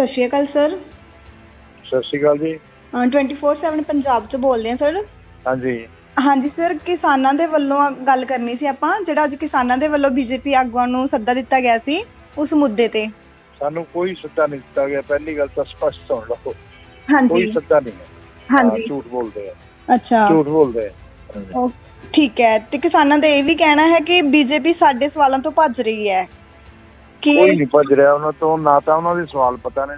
ਸਤਿ ਸ਼੍ਰੀ ਅਕਾਲ ਸਰ। ਸਤਿ ਸ਼੍ਰੀ ਅਕਾਲ ਜੀ। ਅ, 24/7 ਪੰਜਾਬ ਤੋਂ ਬੋਲਦੇ ਹਾਂ ਸਰ। ਹਾਂਜੀ। ਹਾਂਜੀ ਸਰ ਕਿਸਾਨਾਂ ਦੇ ਵੱਲੋਂ ਗੱਲ ਕਰਨੀ ਸੀ ਆਪਾਂ ਜਿਹੜਾ ਅੱਜ ਕਿਸਾਨਾਂ ਦੇ ਵੱਲੋਂ ਬੀਜੇਪੀ ਆਗੂਆਂ ਨੂੰ ਸੱਦਾ ਦਿੱਤਾ ਗਿਆ ਸੀ ਉਸ ਮੁੱਦੇ ਤੇ। ਸਾਨੂੰ ਕੋਈ ਸੱਦਾ ਨਹੀਂ ਦਿੱਤਾ ਗਿਆ ਪਹਿਲੀ ਗੱਲ ਤਾਂ ਸਪਸ਼ਟ ਸੁਣ ਲਓ ਕੋਈ ਹਾਂਜੀ ਸੱਦਾ ਨਹੀਂ ਹੈ। ਹਾਂ, ਹਾਂਜੀ। ਝੂਠ ਬੋਲਦੇ ਆ। ਅੱਛਾ। ਝੂਠ ਬੋਲਦੇ ਆ। ਹਾਂਜੀ। ਉਹ ਠੀਕ ਹੈ ਤੇ ਕਿਸਾਨਾਂ ਦਾ ਇਹ ਵੀ ਕਹਿਣਾ ਹੈ ਕਿ ਬੀਜੇਪੀ ਸਾਡੇ ਸਵਾਲਾਂ ਤੋਂ ਭੱਜ ਰਹੀ ਹੈ। ਕੋਈ ਨਹੀਂ ਭੱਜ ਰਿਹਾ ਉਹਨਾਂ ਤੋਂ ਨਾ ਤਾਂ ਉਹਨਾਂ ਦੇ ਸਵਾਲ ਪਤਾ ਨੇ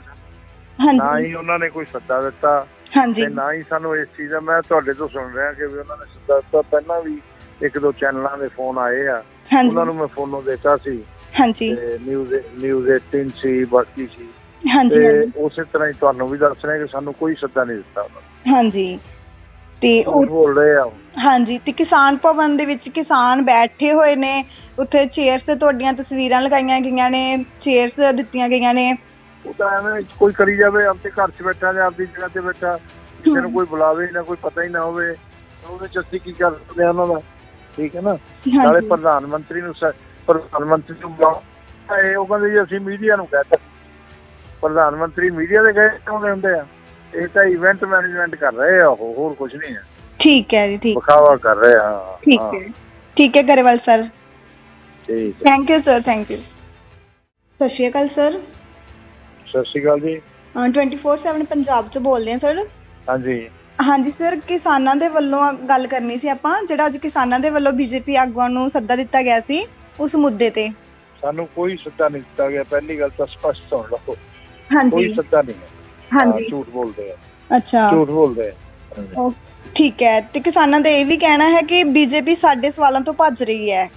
ਨਾ ਹੀ ਉਹਨਾਂ ਨੇ ਕੋਈ ਸੱਦਾ ਦਿੱਤਾ ਹਾਂਜੀ। ਤੇ ਨਾ ਹੀ ਸਾਨੂੰ ਇਸ ਚੀਜ਼ ਦਾ ਮੈਂ ਤੁਹਾਡੇ ਤੋਂ ਸੁਣ ਰਿਹਾ ਕਿ ਵੀ ਉਹਨਾਂ ਨੇ ਸੱਦਾ ਦਿੱਤਾ। ਪਹਿਲਾਂ ਵੀ ਇੱਕ ਦੋ ਚੈਨਲਾਂ ਦੇ ਫੋਨ ਆਏ ਆ ਉਹਨਾਂ ਨੂੰ ਮੈਂ ਫੋਨੋਂ ਦਿੱਤਾ ਸੀ। ਹਾਂਜੀ। ਤੇ ਨਿਊਜ਼ ਨਿਊਜ਼ 18 ਸੀ ਬਾਕੀ ਸੀ। ਹਾਂਜੀ ਤੇ ਉਸੇ ਤਰ੍ਹਾਂ ਹੀ ਤੁਹਾਨੂੰ ਵੀ ਦੱਸ ਰਿਹਾ ਕਿ ਸਾਨੂੰ ਕੋਈ ਸੱਦਾ ਨਹੀਂ ਦਿੱਤਾ ਉਹਨਾਂ ਨੇ। ਹਾਂਜੀ। ਤੇ ਉਹ ਬੋਲ ਰਹੇ ਆ। ਹਾਂਜੀ ਤੇ ਕਿਸਾਨ ਭਵਨ ਦੇ ਵਿੱਚ ਕਿਸਾਨ ਬੈਠੇ ਹੋਏ ਨੇ। ਉੱਥੇ ਚੇਅਰਸ ਤੇ ਤੁਹਾਡੀਆਂ ਤਸਵੀਰਾਂ ਲਗਾਈਆਂ ਗਈਆਂ ਨੇ ਚੇਅਰਸ ਦਿੱਤੀਆਂ ਗਈਆਂ ਨੇ। ਉਹ ਤਾਂ ਐਵੇਂ ਕੋਈ ਕਰੀ ਜਾਵੇ ਆਪਣੇ ਘਰ 'ਚ ਬੈਠਾ ਜਾਂ ਆਪਦੀ ਜਗ੍ਹਾ ਤੇ ਬੈਠਾ ਕਿਸੇ ਨੂੰ ਕੋਈ ਬੁਲਾਵੇ ਨਾ ਕੋਈ ਪਤਾ ਹੀ ਨਾ ਹੋਵੇ ਉਹਦੇ 'ਚ ਅਸੀਂ ਕੀ ਕਰ ਸਕਦੇ ਹਾਂ ਉਹਨਾਂ ਦਾ? ਠੀਕ ਹੈ ਨਾ? ਨਾਲੇ ਪ੍ਰਧਾਨ ਮੰਤਰੀ ਨੂੰ ਪ੍ਰਧਾਨ ਮੰਤਰੀ ਨੂੰ ਬੁਲਾਓ। ਇਹ ਉਹ ਕਹਿੰਦੇ ਜੀ ਅਸੀਂ ਮੀਡੀਆ ਨੂੰ ਕਹਿ ਤਾ ਪ੍ਰਧਾਨ ਮੰਤਰੀ ਮੀਡੀਆ ਦੇ ਗਏ ਕਿਉਂ ਹੁੰਦੇ ਆ। ਇਹ ਤਾਂ ਇਵੈਂਟ ਮੈਨੇਜਮੈਂਟ ਕਰ ਰਹੇ ਆ ਉਹ ਹੋਰ ਕੁਝ ਨਹੀਂ ਹੈ ਠੀਕ ਹੈ ਜੀ ਠੀਕ ਵਿਖਾਵਾ ਕਰ ਰਹੇ ਆ ਠੀਕ ਹਾਂ, ਹੈ ਠੀਕ ਹੈ ਗਰੇਵਾਲ ਸਰ। ਠੀਕ ਹੈ। Thank you sir thank you ਸਤਿ ਸ਼੍ਰੀ ਅਕਾਲ ਸਰ। ਸਤਿ ਸ਼੍ਰੀ ਅਕਾਲ ਜੀ। 24/7 ਪੰਜਾਬ ਤੋਂ ਬੋਲਦੇ ਹਾਂ ਸਰ। ਹਾਂਜੀ। ਹਾਂਜੀ ਸਰ ਕਿਸਾਨਾਂ ਦੇ ਵੱਲੋਂ ਗੱਲ ਕਰਨੀ ਸੀ ਆਪਾਂ ਜਿਹੜਾ ਅੱਜ ਕਿਸਾਨਾਂ ਦੇ ਵੱਲੋਂ ਬੀਜੇਪੀ ਆਗੂਆਂ ਨੂੰ ਸੱਦਾ ਦਿੱਤਾ ਗਿਆ ਸੀ ਉਸ ਮੁੱਦੇ ਤੇ। ਸਾਨੂੰ ਕੋਈ ਸੱਦਾ ਨਹੀਂ ਦਿੱਤਾ ਗਿਆ ਪਹਿਲੀ ਗੱਲ ਤਾਂ ਸਪਸ਼ਟ ਸੁਣ ਲਓ ਕੋਈ ਹਾਂਜੀ ਸੱਦਾ ਨਹੀਂ ਹੈ। ਹਾਂ, ਹਾਂਜੀ ਝੂਠ ਬੋਲਦੇ ਆ। ਅੱਛਾ। ਝੂਠ ਬੋਲਦੇ ਆ। ਹਾਂਜੀ। ਉਹ ਠੀਕ ਹੈ ਤੇ ਕਿਸਾਨਾਂ ਦਾ ਇਹ ਵੀ ਕਹਿਣਾ ਹੈ ਕਿ ਬੀਜੇਪੀ ਸਾਡੇ ਸਵਾਲਾਂ ਤੋਂ ਭੱਜ ਰਹੀ ਹੈ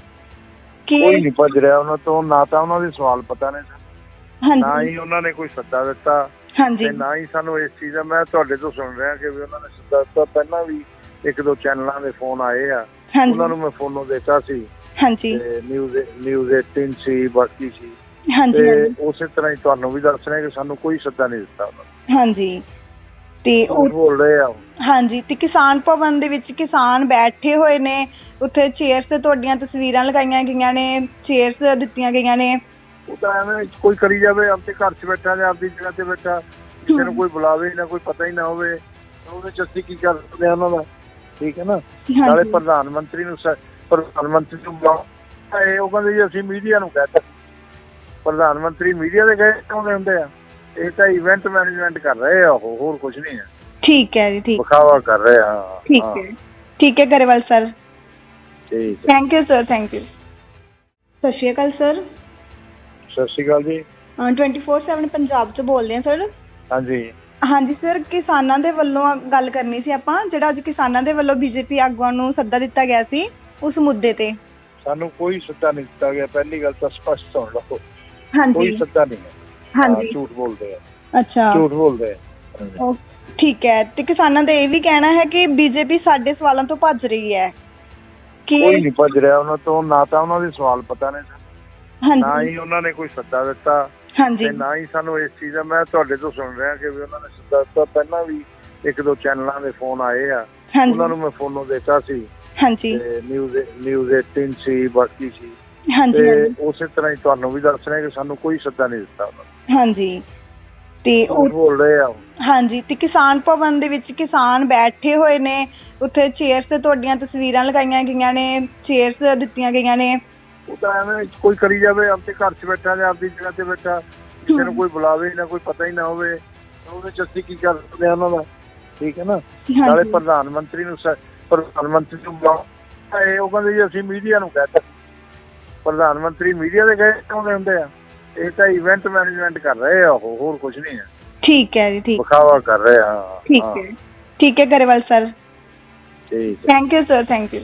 ਕਿ ਕੋਈ ਨਹੀਂ ਭੱਜ ਰਿਹਾ ਉਹਨਾਂ ਤੋਂ ਨਾ ਤਾਂ ਉਹਨਾਂ ਦੇ ਸਵਾਲ ਪਤਾ ਨੇ ਸਾਨੂੰ, ਨਾ ਹਾਂਜੀ ਹੀ ਉਹਨਾਂ ਨੇ ਕੋਈ ਸੱਦਾ ਦਿੱਤਾ ਹਾਂਜੀ। ਤੇ ਨਾ ਹੀ ਸਾਨੂੰ ਇਸ ਚੀਜ਼ ਦਾ ਮੈਂ ਤੁਹਾਡੇ ਤੋਂ ਸੁਣ ਰਿਹਾ ਕਿ ਵੀ ਉਹਨਾਂ ਨੇ ਸੱਦਾ ਦਿੱਤਾ ਪਹਿਲਾਂ ਵੀ ਇੱਕ ਦੋ ਚੈਨਲਾਂ ਦੇ ਫੋਨ ਆਏ ਆ ਉਹਨਾਂ ਹਾਂਜੀ ਨੂੰ ਮੈਂ ਫੋਨੋਂ ਦਿੱਤਾ ਸੀ। ਹਾਂਜੀ। ਤੇ ਨਿਊਜ਼ ਨਿਊਜ਼ 18 ਸੀ ਬਾਕੀ ਸੀ। ਹਾਂਜੀ ਤੇ ਹਾਂਜੀ, ਉਸੇ ਤਰ੍ਹਾਂ ਹੀ ਤੁਹਾਨੂੰ ਵੀ ਦੱਸ ਰਿਹਾ ਕਿ ਸਾਨੂੰ ਕੋਈ ਸੱਦਾ ਨਹੀਂ ਦਿੱਤਾ ਉਹਨਾਂ ਨੇ। ਹਾਂਜੀ। ਤੇ ਉਹ ਬੋਲ ਰਹੇ ਆ। ਹਾਂਜੀ ਤੇ ਕਿਸਾਨ ਭਵਨ ਦੇ ਵਿੱਚ ਕਿਸਾਨ ਬੈਠੇ ਹੋਏ ਨੇ। ਉੱਥੇ ਚੇਅਰਸ ਤੇ ਤੁਹਾਡੀਆਂ ਤਸਵੀਰਾਂ ਲਗਾਈਆਂ ਗਈਆਂ ਨੇ ਚੇਅਰਸ ਦਿੱਤੀਆਂ ਗਈਆਂ ਨੇ। ਉਹ ਤਾਂ ਐਵੇਂ ਕੋਈ ਕਰੀ ਜਾਵੇ ਆਪਣੇ ਘਰ 'ਚ ਬੈਠਾ ਜਾਂ ਆਪਦੀ ਜਗ੍ਹਾ ਤੇ ਬੈਠਾ ਕਿਸੇ ਨੂੰ ਕੋਈ ਬੁਲਾਵੇ ਨਾ ਕੋਈ ਪਤਾ ਹੀ ਨਾ ਹੋਵੇ ਉਹਦੇ 'ਚ ਅਸੀਂ ਕੀ ਕਰ ਸਕਦੇ ਹਾਂ ਉਹਨਾਂ ਦਾ? ਠੀਕ ਹੈ ਨਾ? ਨਾਲੇ ਪ੍ਰਧਾਨ ਮੰਤਰੀ ਨੂੰ ਪ੍ਰਧਾਨ ਮੰਤਰੀ ਨੂੰ ਬੁਲਾਓ। ਇਹ ਉਹ ਕਹਿੰਦੇ ਜੀ ਅਸੀਂ ਮੀਡੀਆ ਨੂੰ ਕਹਿ ਤਾ ਪ੍ਰਧਾਨ ਮੰਤਰੀ ਮੀਡੀਆ ਦੇ ਗਏ ਕਿਉਂ ਹੁੰਦੇ ਆ। ਇਹ ਤਾਂ ਇਵੈਂਟ ਮੈਨੇਜਮੈਂਟ ਕਰ ਰਹੇ ਆ ਉਹ ਹੋਰ ਕੁਝ ਨਹੀਂ ਹੈ। ਠੀਕ ਹੈ ਜੀ ਠੀਕ। ਵਿਖਾਵਾ ਕਰ ਰਹੇ ਆ ਠੀਕ ਹਾਂ, ਹੈ ਠੀਕ ਹੈ ਗਰੇਵਾਲ ਸਰ। ਠੀਕ ਹੈ। Thank you sir thank you ਸਤਿ ਸ਼੍ਰੀ ਅਕਾਲ ਸਰ ਸਤਿ ਸ਼੍ਰੀ ਅਕਾਲ ਜੀ। 24/7 ਪੰਜਾਬ ਤੋਂ ਬੋਲਦੇ ਹਾਂ ਸਰ ਹਾਂਜੀ। ਹਾਂਜੀ ਸਰ ਕਿਸਾਨਾਂ ਦੇ ਵੱਲੋਂ ਗੱਲ ਕਰਨੀ ਸੀ ਆਪਾਂ ਜਿਹੜਾ ਅੱਜ ਕਿਸਾਨਾਂ ਦੇ ਵੱਲੋਂ ਬੀਜੇਪੀ ਆਗੂਆਂ ਨੂੰ ਸੱਦਾ ਦਿੱਤਾ ਗਿਆ ਸੀ ਉਸ ਮੁੱਦੇ ਤੇ। ਸਾਨੂੰ ਕੋਈ ਸੱਦਾ ਨਹੀਂ ਦਿੱਤਾ ਗਿਆ ਪਹਿਲੀ ਗੱਲ ਤਾਂ ਸਪਸ਼ਟ ਸੁਣ ਲਓ। ਕੋਈ ਹਾਂਜੀ ਸੱਦਾ ਨਹੀਂ ਹਾਂ, ਹਾਂਜੀ। ਝੂਠ ਬੋਲਦੇ ਆ। ਅੱਛਾ। ਝੂਠ ਬੋਲਦੇ ਆ। ਹਾਂਜੀ। ਉਹ ਠੀਕ ਹੈ ਤੇ ਕਿਸਾਨਾਂ ਦਾ ਇਹ ਵੀ ਕਹਿਣਾ ਹੈ ਕਿ ਬੀਜੇਪੀ ਸਾਡੇ ਸਵਾਲਾਂ ਤੋਂ ਭੱਜ ਰਹੀ ਹੈ। ਕਿ ਕੋਈ ਨਹੀਂ ਭੱਜ ਰਿਹਾ ਉਹਨਾਂ ਤੋਂ ਨਾ ਤਾਂ ਉਹਨਾਂ ਦੇ ਸਵਾਲ ਪਤਾ ਨੇ। ਸਾਨੂੰ, ਨਾ ਹਾਂਜੀ ਹੀ ਉਹਨਾਂ ਨੇ ਕੋਈ ਸੱਦਾ ਦਿੱਤਾ ਹਾਂਜੀ। ਤੇ ਨਾ ਹੀ ਸਾਨੂੰ ਇਸ ਚੀਜ਼ ਦਾ ਮੈਂ ਤੁਹਾਡੇ ਤੋਂ ਸੁਣ ਰਿਹਾ ਕਿ ਵੀ ਉਹਨਾਂ ਨੇ ਸੱਦਾ ਦਿੱਤਾ। ਪਹਿਲਾਂ ਵੀ ਇੱਕ ਦੋ ਚੈਨਲਾਂ ਦੇ ਫੋਨ ਆਏ ਆ। ਉਹਨਾਂ ਨੂੰ ਮੈਂ ਫੋਨੋਂ ਦਿੱਤਾ ਸੀ। ਹਾਂਜੀ। ਤੇ ਨਿਊਜ਼ ਨਿਊਜ਼ 18 ਸੀ ਬਾਕੀ ਸੀ। ਹਾਂਜੀ ਤੇ ਹਾਂਜੀ, ਉਸੇ ਤਰ੍ਹਾਂ ਹੀ ਤੁਹਾਨੂੰ ਵੀ ਦੱਸ ਰਿਹਾ ਕਿ ਸਾਨੂੰ ਕੋਈ ਸੱਦਾ ਨਹੀਂ ਦਿੱਤਾ ਉਹਨਾਂ ਨੇ। ਹਾਂਜੀ। ਤੇ ਝੂਠ ਉਹ ਬੋਲ ਰਹੇ ਆ। ਉਹ। ਹਾਂਜੀ ਤੇ ਕਿਸਾਨ ਭਵਨ ਦੇ ਵਿੱਚ ਕਿਸਾਨ ਬੈਠੇ ਹੋਏ ਨੇ। ਉੱਥੇ ਚੇਅਰਸ ਤੇ ਤੁਹਾਡੀਆਂ ਤਸਵੀਰਾਂ ਲਗਾਈਆਂ ਗਈਆਂ ਨੇ ਚੇਅਰਸ ਦਿੱਤੀਆਂ ਗਈਆਂ ਨੇ। ਉਹ ਤਾਂ ਐਵੇਂ ਕੋਈ ਕਰੀ ਜਾਵੇ ਆਪਣੇ ਘਰ 'ਚ ਬੈਠਾ ਜਾਂ ਆਪਦੀ ਜਗ੍ਹਾ ਤੇ ਬੈਠਾ ਕਿਸੇ ਨੂੰ ਕੋਈ ਬੁਲਾਵੇ ਨਾ ਕੋਈ ਪਤਾ ਹੀ ਨਾ ਹੋਵੇ ਤਾਂ ਉਹਦੇ 'ਚ ਅਸੀਂ ਕੀ ਕਰ ਸਕਦੇ ਹਾਂ ਉਹਨਾਂ ਦਾ? ਠੀਕ ਹੈ ਨਾ? ਨਾਲੇ ਹਾਂਜੀ। ਪ੍ਰਧਾਨ ਮੰਤਰੀ ਨੂੰ ਸ- ਪ੍ਰਧਾਨ ਮੰਤਰੀ ਨੂੰ ਬੁਲਾਓ। ਇਹ ਉਹ ਕਹਿੰਦੇ ਜੀ ਅਸੀਂ ਮੀਡੀਆ ਨੂੰ ਕਹਿ ਤਾ ਪ੍ਰਧਾਨ ਮੰਤਰੀ ਮੀਡੀਆ ਦੇ ਗਏ ਕਿਉਂ ਹੁੰਦੇ ਆ? ਇਹ ਤਾਂ ਇਵੈਂਟ ਮੈਨੇਜਮੈਂਟ ਕਰ ਰਹੇ ਆ ਉਹ ਹੋਰ ਕੁਝ ਨਹੀਂ ਹੈ ਠੀਕ ਹੈ ਜੀ ਠੀਕ। ਵਿਖਾਵਾ ਕਰ ਰਹੇ ਆ ਠੀਕ ਹਾਂ, ਹੈ ਠੀਕ ਹੈ ਗਰੇਵਾਲ ਸਰ। ਠੀਕ ਹੈ। Thank you sir thank you